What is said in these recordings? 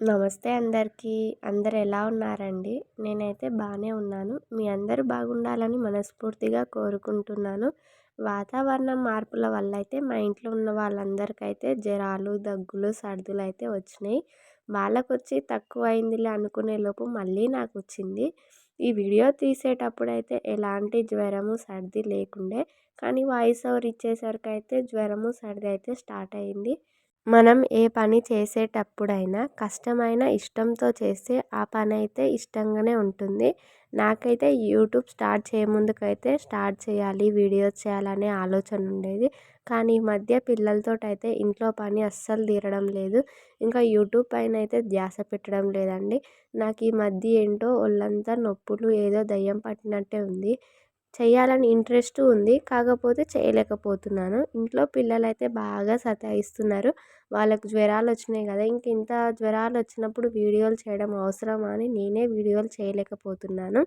నమస్తే అందరికీ. అందరు ఎలా ఉన్నారండి? నేనైతే బాగానే ఉన్నాను. మీ అందరూ బాగుండాలని మనస్ఫూర్తిగా కోరుకుంటున్నాను. వాతావరణం మార్పుల వల్ల అయితే మా ఇంట్లో ఉన్న వాళ్ళందరికైతే జ్వరాలు దగ్గులు సర్దులు అయితే వచ్చినాయి. వాళ్ళకు వచ్చి తక్కువ అయిందిలే అనుకునే లోపు మళ్ళీ నాకు వచ్చింది ఈ వీడియో తీసేటప్పుడు అయితే ఎలాంటి జ్వరము సర్ది లేకుండే కానీ వాయిస్ ఓవర్ ఇచ్చేసరికి అయితే జ్వరము సర్ది అయితే స్టార్ట్ అయింది. మనం ఏ పని చేసేటప్పుడైనా కష్టమైన ఇష్టంతో చేస్తే ఆ పని అయితే ఇష్టంగానే ఉంటుంది. నాకైతే యూట్యూబ్ స్టార్ట్ చేయముందుకైతే స్టార్ట్ చేయాలి వీడియోస్ చేయాలనే ఆలోచన ఉండేది. కానీ ఈ మధ్య పిల్లలతో అయితే ఇంట్లో పని అస్సలు తీరడం లేదు. ఇంకా యూట్యూబ్ పైన అయితే ధ్యాస పెట్టడం లేదండి. నాకు ఈ మధ్య ఏంటో ఒళ్ళంతా నొప్పులు ఏదో దయ్యం పట్టినట్టే ఉంది. చేయాలని ఇంట్రెస్ట్ ఉంది. కాకపోతే చేయలేకపోతున్నాను. ఇంట్లో పిల్లలు అయితే బాగా సతాయిస్తున్నారు. వాళ్ళకు జ్వరాలు వచ్చినాయి కదా ఇంక ఇంత జ్వరాలు వచ్చినప్పుడు వీడియోలు చేయడం అవసరమా అని నేనే వీడియోలు చేయలేకపోతున్నాను.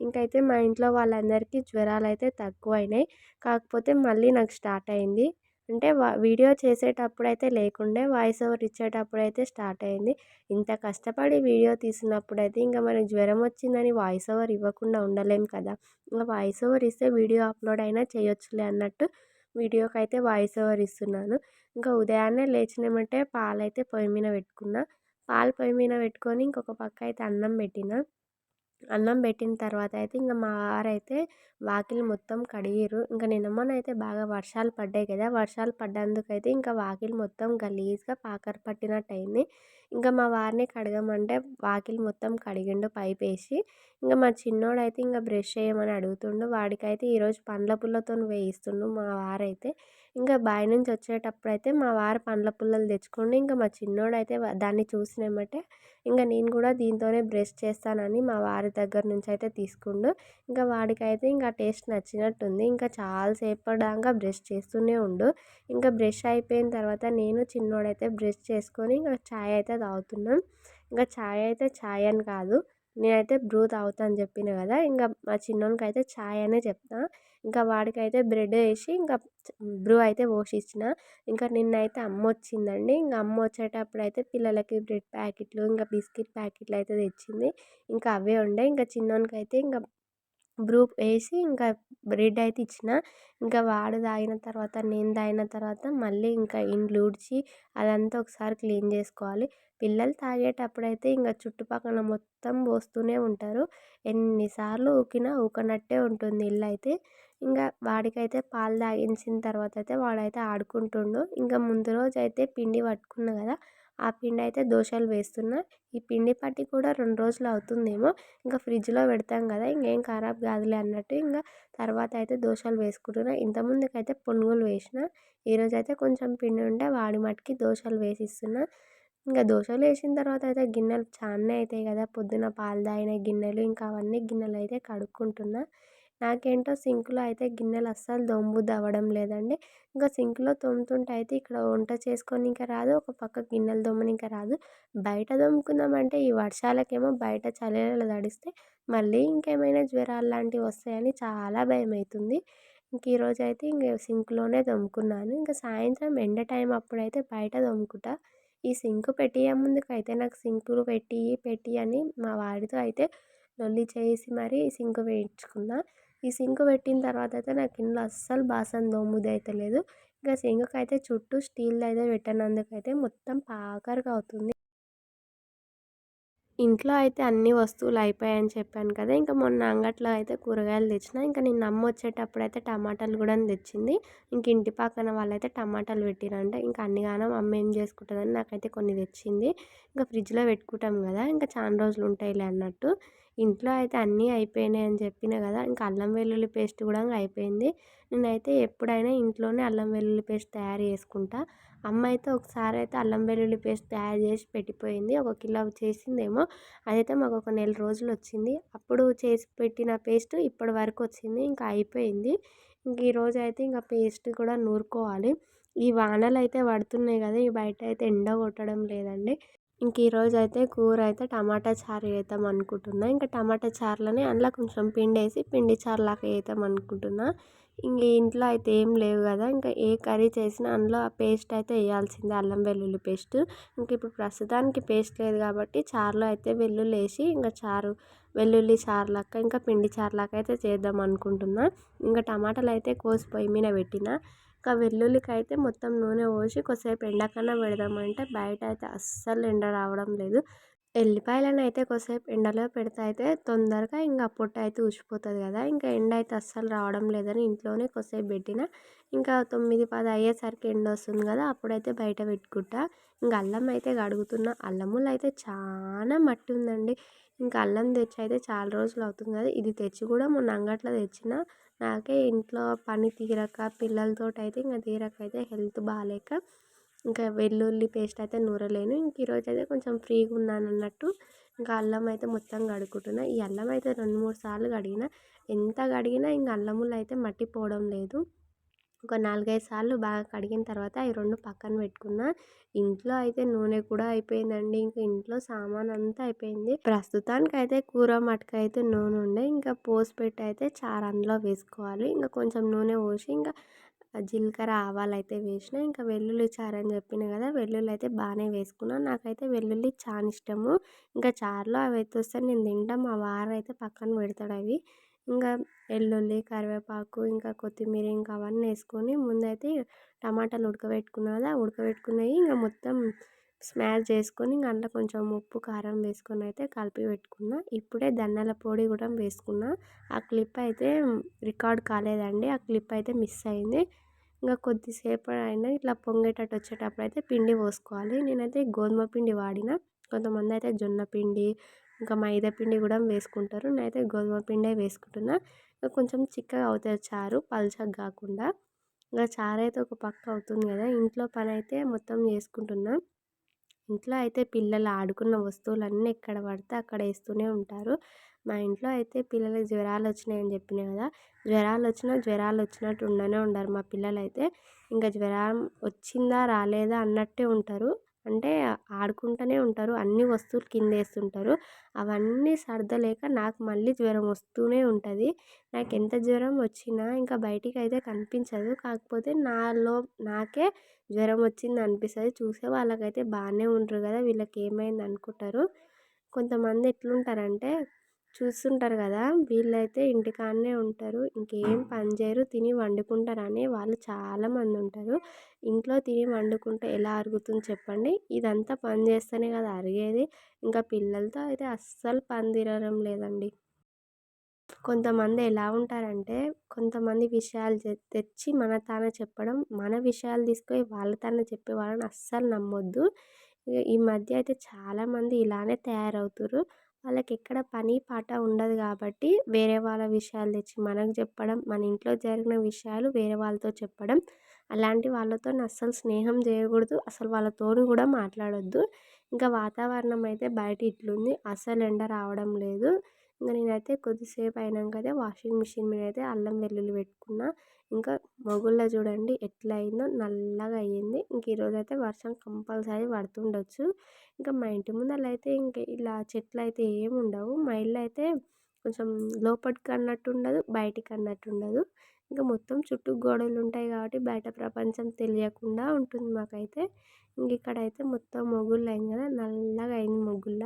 ఇంకైతే మా ఇంట్లో వాళ్ళందరికీ జ్వరాలు అయితే తక్కువైనాయి. కాకపోతే మళ్ళీ నాకు స్టార్ట్ అయింది. అంటే వీడియో చేసేటప్పుడు అయితే లేకుండే వాయిస్ ఓవర్ ఇచ్చేటప్పుడు అయితే స్టార్ట్ అయింది. ఇంత కష్టపడి వీడియో తీసినప్పుడు అయితే ఇంకా మనకి జ్వరం వచ్చిందని వాయిస్ ఓవర్ ఇవ్వకుండా ఉండలేం కదా. ఇంకా వాయిస్ ఓవర్ ఇస్తే వీడియో అప్లోడ్ అయినా చేయొచ్చులే అన్నట్టు వీడియోకి అయితే వాయిస్ ఓవర్ ఇస్తున్నాను. ఇంకా ఉదయాన్నే లేచినామంటే పాలైతే పొయ్యి మీద పెట్టుకున్న. పాలు పొయ్యి మీద పెట్టుకొని ఇంకొక పక్క అయితే అన్నం పెట్టిన. అన్నం పెట్టిన తర్వాత అయితే ఇంకా మా వారైతే వాకిలి మొత్తం కడిగిర్రు. ఇంకా నిన్న మొన్న అయితే బాగా వర్షాలు పడ్డాయి కదా వర్షాలు పడ్డందుకైతే ఇంకా వాకిలి మొత్తం గలీజ్గా పాకర పట్టినట్టు అయింది ఇంకా మా వారిని కడగమంటే వాకిలి మొత్తం కడిగిండు పైప్ వేసి. ఇంకా మా చిన్నోడు అయితే ఇంకా బ్రష్ చేయమని అడుగుతుండు. వాడికైతే ఈరోజు పండ్ల పుల్లతో వేయిస్తుండు మా వారైతే. ఇంకా బావి నుంచి వచ్చేటప్పుడు అయితే మా వారు పండ్ల పుల్లలు తెచ్చుకోండి. ఇంకా మా చిన్నోడు అయితే దాన్ని చూసినామంటే ఇంకా నేను కూడా దీంతోనే బ్రష్ చేస్తానని మా వారి దగ్గర నుంచి అయితే తీసుకుండు. ఇంకా వాడికైతే ఇంకా టేస్ట్ నచ్చినట్టుంది. ఇంకా చాలాసేపు దాకా బ్రష్ చేస్తూనే ఉండు. ఇంకా బ్రష్ అయిపోయిన తర్వాత నేను చిన్నోడైతే బ్రష్ చేసుకొని ఇంకా ఛాయ్ అయితే తాగుతున్నాం. ఇంకా ఛాయ్ అయితే ఛాయ్ అని కాదు. నేనైతే బ్రూ తాగుతా అని చెప్పిన కదా ఇంకా మా చిన్నోనికి అయితే ఛాయ్ అనే చెప్తా. ఇంకా వాడికైతే బ్రెడ్ వేసి ఇంకా బ్రూ అయితే పోసి ఇచ్చిన ఇంకా నిన్నైతే అమ్మ వచ్చిందండి. ఇంకా అమ్మ వచ్చేటప్పుడు అయితే పిల్లలకి బ్రెడ్ ప్యాకెట్లు ఇంకా బిస్కెట్ ప్యాకెట్లు అయితే తెచ్చింది. ఇంకా అవే ఉండే. ఇంకా చిన్నోనికి అయితే ఇంకా బ్రూ వేసి ఇంకా బ్రెడ్ అయితే ఇచ్చిన. ఇంకా వాడు తాగిన తర్వాత నేను తాగిన తర్వాత మళ్ళీ ఇంకా ఇండ్లు ఊడ్చి అదంతా ఒకసారి క్లీన్ చేసుకోవాలి. పిల్లలు తాగేటప్పుడు అయితే ఇంకా చుట్టుపక్కల మొత్తం పోస్తూనే ఉంటారు. ఎన్నిసార్లు ఊకినా ఊకనట్టే ఉంటుంది ఇల్లు అయితే. ఇంకా వాడికైతే పాలు తాగించిన తర్వాత అయితే వాడైతే ఆడుకుంటుండు. ఇంకా ముందు రోజు అయితే పిండి పట్టుకున్నా కదా ఆ పిండి అయితే దోశలు వేస్తున్నా. ఈ పిండి పట్టి కూడా రెండు రోజులు అవుతుందేమో ఇంకా ఫ్రిడ్జ్లో పెడతాం కదా ఇంకేం ఖరాబ్ కాదులే అన్నట్టు ఇంకా తర్వాత అయితే దోశలు వేసుకుంటున్నా. ఇంతకుముందుకైతే పునుగులు వేసిన ఈరోజు అయితే కొంచెం పిండి ఉంటే వాడి మట్టుకి దోశలు వేసిస్తున్నా. ఇంకా దోశలు వేసిన తర్వాత అయితే గిన్నెలు చాలానే అవుతాయి కదా పొద్దున పాలు తాగిన గిన్నెలు ఇంకా అవన్నీ గిన్నెలు అయితే కడుక్కుంటున్నా. నాకేంటో సింక్లో అయితే గిన్నెలు అస్సలు తోమబుద్ధి అవ్వడం లేదండి. ఇంకా సింక్లో తోముతుంటే అయితే ఇక్కడ వంట చేసుకొని ఇంకా రాదు. ఒక పక్క గిన్నెలు తోమనిక రాదు. బయట తోముకుందామంటే ఈ వర్షాలకేమో బయట చలిలో తడిస్తే మళ్ళీ ఇంకేమైనా జ్వరాలు లాంటివి వస్తాయని చాలా భయం అవుతుంది ఇంక ఈరోజు అయితే ఇంక సింక్లోనే దొమ్ముకున్నాను. ఇంకా సాయంత్రం ఎండ టైం అప్పుడైతే బయట దొమ్ముకుంటా. ఈ సింక్ పెట్టియ ముందుకైతే నాకు సింకులు పెట్టి పెట్టి అని మా వాడితో అయితే లొల్లి చేసి మరీ సింక్ వేయించుకున్నా. ఈ సింక్ పెట్టిన తర్వాత అయితే నాకు ఇంట్లో అస్సలు బాసన దోముది అయితే లేదు. ఇంకా సింక్కి అయితే చుట్టూ స్టీల్ అయితే పెట్టినందుకైతే మొత్తం పాకరగా అవుతుంది. ఇంట్లో అయితే అన్ని వస్తువులు అయిపోయాయని చెప్పాను కదా! ఇంకా మొన్న అంగట్లో అయితే కూరగాయలు తెచ్చిన ఇంకా నేను అమ్మ వచ్చేటప్పుడు అయితే టమాటాలు కూడా తెచ్చింది. ఇంక ఇంటి పక్కన వాళ్ళైతే టమాటాలు పెట్టిరంట. ఇంకా అన్ని గానం అమ్మ ఏం చేసుకుంటుందని నాకైతే కొన్ని తెచ్చింది. ఇంకా ఫ్రిడ్జ్లో పెట్టుకుంటాం కదా! ఇంకా చాలా రోజులు ఉంటాయిలే అన్నట్టు. ఇంట్లో అయితే అన్నీ అయిపోయినాయి అని చెప్పిన కదా! ఇంకా అల్లం వెల్లుల్లి పేస్ట్ కూడా అయిపోయింది. నేనైతే ఎప్పుడైనా ఇంట్లోనే అల్లం వెల్లుల్లి పేస్ట్ తయారు చేసుకుంటా. అమ్మ అయితే ఒకసారి అయితే అల్లం వెల్లుల్లి పేస్ట్ తయారు చేసి పెట్టిపోయింది. ఒక కిలో చేసిందేమో అదైతే మాకు ఒక నెల రోజులు వచ్చింది. అప్పుడు చేసి పెట్టిన పేస్ట్ ఇప్పటి వరకు వచ్చింది. ఇంకా అయిపోయింది. ఇంక ఈరోజు అయితే ఇంకా పేస్ట్ కూడా నూరుకోవాలి. ఈ వానలు అయితే పడుతున్నాయి కదా! ఈ బయట అయితే ఎండ కొట్టడం లేదండి. ఇంక ఈరోజు అయితే కూర అయితే టమాటా చారు వేద్దాం అనుకుంటున్నా. ఇంకా టమాటా చారులోనే అందులో కొంచెం పిండి వేసి పిండి చారులాగా వేద్దాం అనుకుంటున్నా. ఇంక ఇంట్లో అయితే ఏం లేవు కదా ఇంకా ఏ కర్రీ చేసినా అందులో ఆ పేస్ట్ అయితే వేయాల్సిందే అల్లం వెల్లుల్లి పేస్ట్. ఇంక ఇప్పుడు ప్రస్తుతానికి పేస్ట్ లేదు కాబట్టి చారులో అయితే వెల్లుల్లి వేసి ఇంకా చారు వెల్లుల్లి చారు ఇంకా పిండి చారు అయితే చేద్దాం అనుకుంటున్నా. ఇంకా టమాటాలు అయితే కోసి పొయ్యి మీద పెట్టిన. ఇంకా వెల్లుల్లికి అయితే మొత్తం నూనె పోసి కొద్దిసేపు ఎండకన్నా పెడదామంటే బయట అయితే అస్సలు ఎండ రావడం లేదు. ఎల్లిపాయలను అయితే కొద్దిసేపు ఎండలో పెడితే అయితే తొందరగా ఇంకా పొట్టు అయితే ఉసిపోతుంది కదా ఇంకా ఎండ అయితే అస్సలు రావడం లేదని ఇంట్లోనే కొద్దిసేపు పెట్టిన. ఇంకా తొమ్మిది పది అయ్యేసరికి ఎండ వస్తుంది కదా అప్పుడైతే బయట పెట్టుకుంటా. ఇంకా అల్లం అయితే కడుగుతున్నా. అల్లములు అయితే చాలా మట్టి ఉందండి. ఇంకా అల్లం తెచ్చి అయితే చాలా రోజులు అవుతుంది కదా ఇది తెచ్చి కూడా మొన్న అంగట్లో తెచ్చిన. నాకే ఇంట్లో పని తీరక పిల్లలతో అయితే ఇంకా తీరక అయితే హెల్త్ బాగాలేక ఇంకా వెల్లుల్లి పేస్ట్ అయితే నూరలేను. ఇంక ఈరోజు అయితే కొంచెం ఫ్రీగా ఉన్నాను అన్నట్టు ఇంకా అల్లం అయితే మొత్తం కడుక్కుంటున్నా. ఈ అల్లం అయితే రెండు మూడు సార్లు కడిగిన ఎంత కడిగినా ఇంకా అల్లములు అయితే మట్టిపోవడం లేదు. ఒక నాలుగైదు సార్లు బాగా కడిగిన తర్వాత ఈ రెండు పక్కన పెట్టుకున్న. ఇంట్లో అయితే నూనె కూడా అయిపోయిందండి. ఇంకా ఇంట్లో సామాన్ అంతా అయిపోయింది. ప్రస్తుతానికి అయితే కూర మటుకు అయితే నూనె ఉండే. ఇంకా పోసి పెట్టి అయితే చారు అందులో వేసుకోవాలి. ఇంకా కొంచెం నూనె పోసి ఇంకా జీలకర్ర ఆవాలు అయితే వేసిన. ఇంకా వెల్లుల్లి చారు అని చెప్పిన కదా వెల్లుల్లి అయితే బాగానే వేసుకున్నాను నాకైతే వెల్లుల్లి చాలా ఇష్టము. ఇంకా చారులో అవి అయితే వస్తే నేను తింటాను మా వారు అయితే పక్కన పెడతాడు అవి. ఇంకా వెల్లుల్లి కరివేపాకు ఇంకా కొత్తిమీర ఇంకా అవన్నీ వేసుకొని ముందైతే టమాటాలు ఉడకబెట్టుకున్నా కదా ఉడకబెట్టుకున్నవి ఇంకా మొత్తం స్మాష్ చేసుకొని ఇంకా అందులో కొంచెం ఉప్పు కారం వేసుకొని అయితే కలిపి పెట్టుకున్న. ఇప్పుడే ధనియాల పొడి కూడా వేసుకున్న. ఆ క్లిప్ అయితే రికార్డ్ కాలేదండి. ఆ క్లిప్ అయితే మిస్ అయింది. ఇంకా కొద్దిసేపు అయినా ఇట్లా పొంగేటట్టు వచ్చేటప్పుడు అయితే పిండి పోసుకోవాలి. నేనైతే గోధుమ పిండి వాడిన. కొంతమంది అయితే జొన్న పిండి ఇంకా మైదా పిండి కూడా వేసుకుంటారు. నేనైతే గోధుమ పిండే వేసుకుంటున్నా. కొంచెం చిక్కగా అవుతుంది చారు పల్చగా కాకుండా. ఇంకా చారు అయితే ఒక పక్క అవుతుంది కదా. ఇంట్లో పని అయితే మొత్తం చేసుకుంటున్నా. ఇంట్లో అయితే పిల్లలు ఆడుకున్న వస్తువులన్నీ ఎక్కడ పడితే అక్కడ వేస్తూనే ఉంటారు. మా ఇంట్లో అయితే పిల్లలకి జ్వరాలు వచ్చినాయని చెప్పిన కదా. జ్వరాలు వచ్చినా జ్వరాలు వచ్చినట్టు ఉండనే ఉండరు మా పిల్లలు అయితే ఇంకా జ్వరం వచ్చిందా రాలేదా అన్నట్టే ఉంటారు. అంటే ఆడుకుంటూనే ఉంటారు. అన్ని వస్తువులు కింద వేస్తుంటారు అవన్నీ సర్దలేక నాకు మళ్ళీ జ్వరం వస్తూనే ఉంటుంది. నాకు ఎంత జ్వరం వచ్చినా ఇంకా బయటికి అయితే కనిపించదు. కాకపోతే నాలో నాకే జ్వరం వచ్చింది అనిపిస్తుంది. చూసే వాళ్ళకైతే బాగానే ఉంటారు కదా వీళ్ళకి ఏమైంది అనుకుంటారు. కొంతమంది ఎట్లుంటారంటే చూస్తుంటారు కదా! వీళ్ళైతే ఇంటికాడనే ఉంటారు. ఇంకేం పని చేయరు. తిని వండుకుంటారని వాళ్ళు చాలామంది ఉంటారు. ఇంట్లో తిని వండుకుంటే ఎలా అరుగుతుంది చెప్పండి? ఇదంతా పని చేస్తేనే కదా అరిగేది. ఇంకా పిల్లలతో అయితే అస్సలు పని తీరడం లేదండి. కొంతమంది ఎలా ఉంటారంటే కొంతమంది విషయాలు తెచ్చి మన తానే చెప్పడం మన విషయాలు తీసుకొని వాళ్ళ తానే చెప్పే వాళ్ళని అస్సలు నమ్మొద్దు. ఈ మధ్య అయితే చాలామంది ఇలానే తయారవుతుర్రు. వాళ్ళకి ఎక్కడ పని పాట ఉండదు కాబట్టి వేరే వాళ్ళ విషయాలు తెచ్చి మనకు చెప్పడం మన ఇంట్లో జరిగిన విషయాలు వేరే వాళ్ళతో చెప్పడం అలాంటి వాళ్ళతో అస్సలు స్నేహం చేయకూడదు. అసలు వాళ్ళతో కూడా మాట్లాడొద్దు. ఇంకా వాతావరణం అయితే బయట ఇట్లుంది. అసలు ఎండ రావడం లేదు. ఇంకా నేనైతే కొద్దిసేపు అయినాక అయితే వాషింగ్ మిషన్ మీద అయితే అల్లం వెల్లుల్లి పెట్టుకున్నాను ఇంకా మొగుల్లో చూడండి ఎట్లా అయిందో నల్లగా అయ్యింది. ఇంక ఈరోజు అయితే వర్షం కంపల్సరీ పడుతుండొచ్చు. ఇంకా మా ఇంటి ముందర అయితే ఇంక ఇలా చెట్లు అయితే ఏమి ఉండవు. మా ఇల్లు అయితే కొంచెం లోపలికి అన్నట్టు ఉండదు బయటికి అన్నట్టు ఉండదు ఇంకా మొత్తం చుట్టూ గోడలు ఉంటాయి కాబట్టి బయట ప్రపంచం తెలియకుండా ఉంటుంది మాకైతే. ఇంక ఇక్కడైతే మొత్తం మొగుళ్ళు అయింది కదా నల్లగా అయింది మొగుళ్ళ.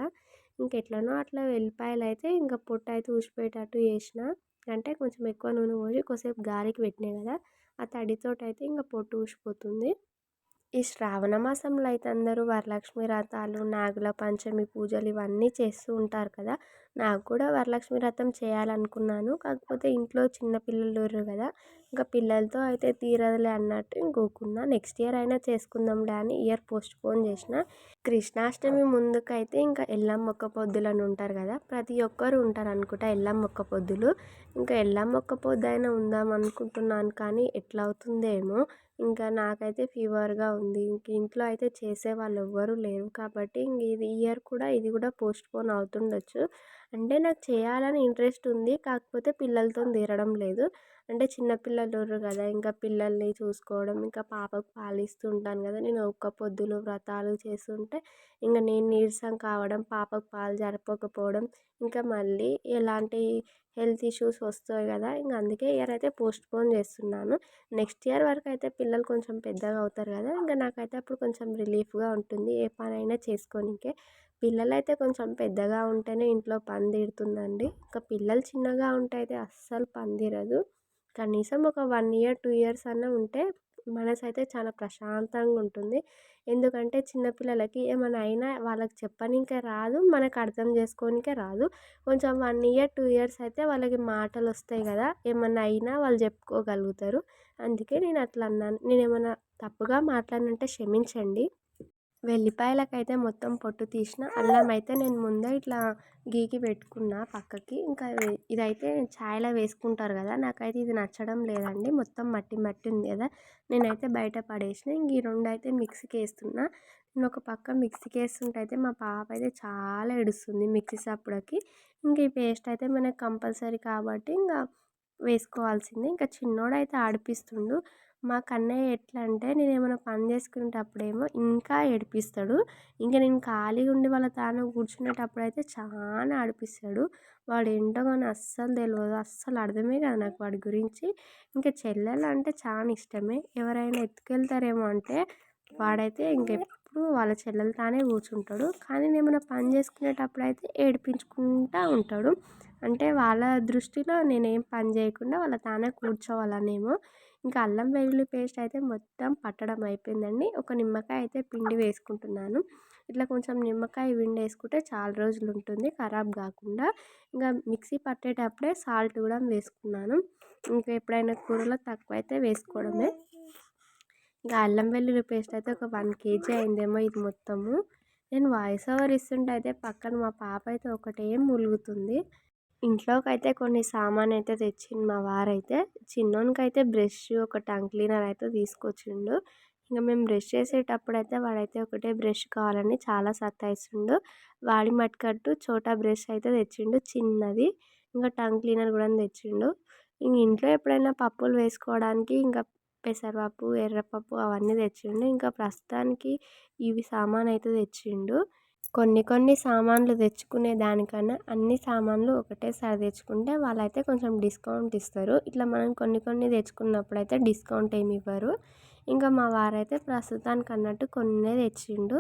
ఇంకెట్లనో అట్లా వెల్లిపాయలు అయితే ఇంకా పొట్టు అయితే ఊసిపోయేటట్టు చేసిన. అంటే కొంచెం ఎక్కువ నూనె పోసి కొద్దిసేపు గాలికి పెట్టినాయి కదా ఆ తడితోటి అయితే ఇంకా పొట్టు ఊసిపోతుంది. ఈ శ్రావణ మాసంలో అయితే అందరూ వరలక్ష్మి వ్రతాలు నాగుల పంచమి పూజలు ఇవన్నీ చేస్తూ ఉంటారు కదా! నాకు కూడా వరలక్ష్మి వ్రతం చేయాలనుకున్నాను. కాకపోతే ఇంట్లో చిన్న పిల్లలు ఉర్రు కదా! ఇంకా పిల్లలతో అయితే తీరదులే అన్నట్టు ఇంకోకున్నా నెక్స్ట్ ఇయర్ అయినా చేసుకుందాంలే అని ఇయర్ పోస్ట్ పోన్ చేసిన. కృష్ణాష్టమి ముందుకైతే ఇంకా ఎల్లమ్మ ఒక్క అని ఉంటారు కదా! ప్రతి ఒక్కరు ఉంటారు అనుకుంటా ఎల్లమ్మ ఒక్క పొద్దులు. ఇంకా ఎల్లమ్మ ఒక్క పొద్దు అయినా ఉందాం అనుకుంటున్నాను కానీ ఎట్లా అవుతుందేమో ఇంకా నాకైతే ఫీవర్గా ఉంది. ఇంక ఇంట్లో అయితే చేసే వాళ్ళు ఎవ్వరూ లేరు. కాబట్టి ఇంక ఇది ఇయర్ కూడా ఇది కూడా పోస్ట్పోన్ అవుతుండొచ్చు. అంటే నాకు చేయాలని ఇంట్రెస్ట్ ఉంది. కాకపోతే పిల్లలతో తీరడం లేదు. అంటే చిన్నపిల్లలు ఉర్రు కదా! ఇంకా పిల్లల్ని చూసుకోవడం ఇంకా పాపకు పాలు ఉంటాను కదా! నేను ఒక్క పొద్దులు వ్రతాలు చేస్తుంటే ఇంకా నేను నీరసం కావడం పాపకు పాలు జరపకపోవడం ఇంకా మళ్ళీ ఎలాంటి హెల్త్ ఇష్యూస్ వస్తాయి కదా! ఇంకా అందుకే ఇయర్ అయితే పోస్ట్పోన్ చేస్తున్నాను. నెక్స్ట్ ఇయర్ వరకు అయితే పిల్లలు కొంచెం పెద్దగా అవుతారు కదా! ఇంకా నాకైతే అప్పుడు కొంచెం రిలీఫ్గా ఉంటుంది. ఏ పనైనా చేసుకోనికే. పిల్లలైతే కొంచెం పెద్దగా ఉంటేనే ఇంట్లో పందిరుతుందండి ఇంకా పిల్లలు చిన్నగా ఉంటే అయితే అస్సలు పందిరదు కనీసం ఒక వన్ ఇయర్ టూ ఇయర్స్ అన్నా ఉంటే మనసు అయితే చాలా ప్రశాంతంగా ఉంటుంది. ఎందుకంటే చిన్నపిల్లలకి ఏమైనా అయినా వాళ్ళకి చెప్పనీకే రాదు మనకు అర్థం చేసుకోనికే రాదు. కొంచెం వన్ ఇయర్ టూ ఇయర్స్ అయితే వాళ్ళకి మాటలు వస్తాయి కదా ఏమన్నా అయినా వాళ్ళు చెప్పుకోగలుగుతారు. అందుకే నేను అట్లా అన్నాను. నేను ఏమైనా తప్పుగా మాట్లాడినంటే క్షమించండి. వెల్లిపాయలకైతే మొత్తం పొట్టు తీసిన. అల్లం అయితే నేను ముందే ఇట్లా గీకి పెట్టుకున్న పక్కకి. ఇంకా ఇదైతే చాయ్లో వేసుకుంటారు కదా నాకైతే ఇది నచ్చడం లేదండి. మొత్తం మట్టి మట్టి ఉంది కదా నేనైతే బయట పడేసిన. ఇంక ఈ రెండు అయితే మిక్సీకి వేస్తున్నా. నేను ఒక పక్క మిక్సీకి వేస్తుంటే అయితే మా పాప అయితే చాలా ఎడుస్తుంది మిక్సీ సప్పుడకి. ఇంక ఈ పేస్ట్ అయితే మనకి కంపల్సరీ కాబట్టి ఇంకా వేసుకోవాల్సిందే. ఇంకా చిన్నోడైతే ఆడిపిస్తుండు. మా కన్నయ్య ఎట్లా అంటే నేను ఏమైనా పని చేసుకునేటప్పుడేమో ఇంకా ఏడిపిస్తాడు. ఇంకా నేను ఖాళీగా ఉండి వాళ్ళ తాను కూర్చునేటప్పుడు అయితే చాలా ఆడిపిస్తాడు వాడు ఏంటో కానీ అస్సలు తెలియదు అస్సలు అర్థమే కాదు నాకు వాడి గురించి. ఇంకా చెల్లెలు అంటే చాలా ఇష్టమే. ఎవరైనా ఎత్తుకెళ్తారేమో అంటే వాడైతే ఇంకెప్పుడు వాళ్ళ చెల్లెలతోనే కూర్చుంటాడు. కానీ నేను ఏమైనా పని చేసుకునేటప్పుడు అయితే ఏడిపించుకుంటూ ఉంటాడు. అంటే వాళ్ళ దృష్టిలో నేనేం పని చేయకుండా వాళ్ళ తానే కూర్చోవాలనేమో. ఇంకా అల్లం వెల్లుల్లి పేస్ట్ అయితే మొత్తం పట్టడం అయిపోయిందండి. ఒక నిమ్మకాయ అయితే పిండి వేసుకుంటున్నాను. ఇట్లా కొంచెం నిమ్మకాయ పిండి వేసుకుంటే చాలా రోజులు ఉంటుంది ఖరాబ్ కాకుండా. ఇంకా మిక్సీ పట్టేటప్పుడే సాల్ట్ కూడా వేసుకున్నాను. ఇంకా ఎప్పుడైనా కూరలో తక్కువ అయితే వేసుకోవడమే. ఇంకా అల్లం వెల్లుల్లి పేస్ట్ అయితే ఒక వన్ కేజీ అయిందేమో ఇది మొత్తము. నేను వాయిస్ ఓవర్ ఇస్తుంటే అయితే పక్కన మా పాప అయితే ఒకటే ములుగుతుంది. ఇంట్లోకి అయితే కొన్ని సామాన్ అయితే తెచ్చిండు మా వారైతే. చిన్నోనికి అయితే బ్రష్ ఒక టంగ్ క్లీనర్ అయితే తీసుకొచ్చిండు. ఇంకా మేము బ్రష్ చేసేటప్పుడు అయితే వాడైతే ఒకటే బ్రష్ కావాలని చాలా సతాయిస్తుండు. వాడి మట్టుకట్టు చోటా బ్రష్ అయితే తెచ్చిండు చిన్నది. ఇంకా టంగ్ క్లీనర్ కూడా తెచ్చిండు. ఇంక ఇంట్లో ఎప్పుడైనా పప్పులు వేసుకోవడానికి ఇంకా పెసరపప్పు ఎర్రపప్పు అవన్నీ తెచ్చిండు. ఇంకా ప్రస్తుతానికి ఇవి సామాన్ అయితే తెచ్చిండు. కొన్ని కొన్ని సామాన్లు తెచ్చుకునే దానికన్నా అన్ని సామాన్లు ఒకటేసారి తెచ్చుకుంటే వాళ్ళైతే కొంచెం డిస్కౌంట్ ఇస్తారు. ఇట్లా మనం కొన్ని కొన్ని తెచ్చుకున్నప్పుడు అయితే డిస్కౌంట్ ఏమి ఇవ్వరు. ఇంకా మా వారైతే ప్రస్తుతానికి అన్నట్టు కొన్నే తెచ్చిండు.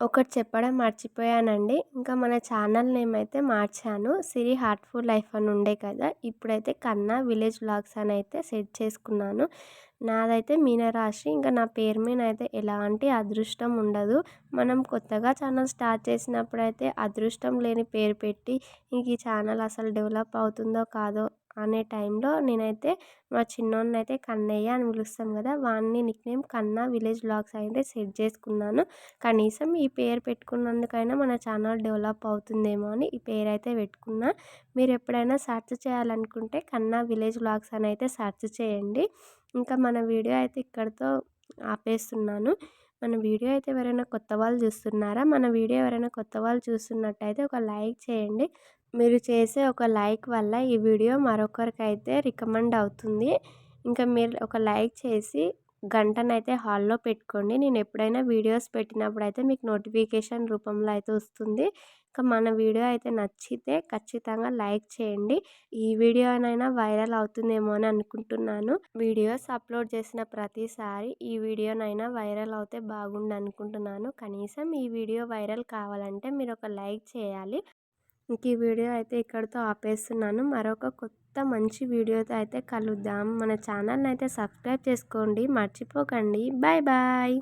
ఒకటి చెప్పడం మర్చిపోయానండి. ఇంకా మన ఛానల్ నేమ్ అయితే మార్చాను సిరి హార్ట్ఫుల్ లైఫ్ అని ఉండే కదా ఇప్పుడైతే కన్నా విలేజ్ వ్లాగ్స్ అని అయితే సెట్ చేసుకున్నాను. నాదైతే మీనరాశి. ఇంకా నా పేరు మీద అయితే ఎలాంటి అదృష్టం ఉండదు. మనం కొత్తగా ఛానల్ స్టార్ట్ చేసినప్పుడు అయితే అదృష్టం లేని పేరు పెట్టి ఇంక ఈ ఛానల్ అసలు డెవలప్ అవుతుందో కాదో అనే టైంలో నేనైతే మా చిన్నోడిని అయితే కన్నయ్య అని పిలుస్తాం కదా! వాడిని నిక్నేమ్ కన్నా విలేజ్ బ్లాగ్స్ అయితే సెట్ చేసుకున్నాను. కనీసం ఈ పేరు పెట్టుకున్నందుకైనా మన ఛానల్ డెవలప్ అవుతుందేమో అని ఈ పేరు అయితే పెట్టుకున్నా. మీరు ఎప్పుడైనా సెర్చ్ చేయాలనుకుంటే కన్నా విలేజ్ బ్లాగ్స్ అని అయితే సెర్చ్ చేయండి. ఇంకా మన వీడియో అయితే ఇక్కడితో ఆపేస్తున్నాను. మన వీడియో అయితే ఎవరైనా కొత్త వాళ్ళు చూస్తున్నారా? మన వీడియో ఎవరైనా కొత్త వాళ్ళు చూస్తున్నట్టయితే ఒక లైక్ చేయండి. మీరు చేసే ఒక లైక్ వల్ల ఈ వీడియో మరొకరికైతే రికమెండ్ అవుతుంది. ఇంకా మీరు ఒక లైక్ చేసి గంటనైతే హాల్లో పెట్టుకోండి. నేను ఎప్పుడైనా వీడియోస్ పెట్టినప్పుడు అయితే మీకు నోటిఫికేషన్ రూపంలో అయితే వస్తుంది. ఇంకా మన వీడియో అయితే నచ్చితే ఖచ్చితంగా లైక్ చేయండి. ఈ వీడియోనైనా వైరల్ అవుతుందేమో అని అనుకుంటున్నాను. వీడియోస్ అప్లోడ్ చేసిన ప్రతిసారి ఈ వీడియోనైనా వైరల్ అవుతే బాగుండు అనుకుంటున్నాను. కనీసం ఈ వీడియో వైరల్ కావాలంటే మీరు ఒక లైక్ చేయాలి. ఇంక ఈ వీడియో అయితే ఇక్కడితో ఆపేస్తున్నాను. మరొక కొత్త మంచి వీడియోతో అయితే కలుద్దాం. మన ఛానల్ని అయితే సబ్స్క్రైబ్ చేసుకోండి. మర్చిపోకండి. Bye bye.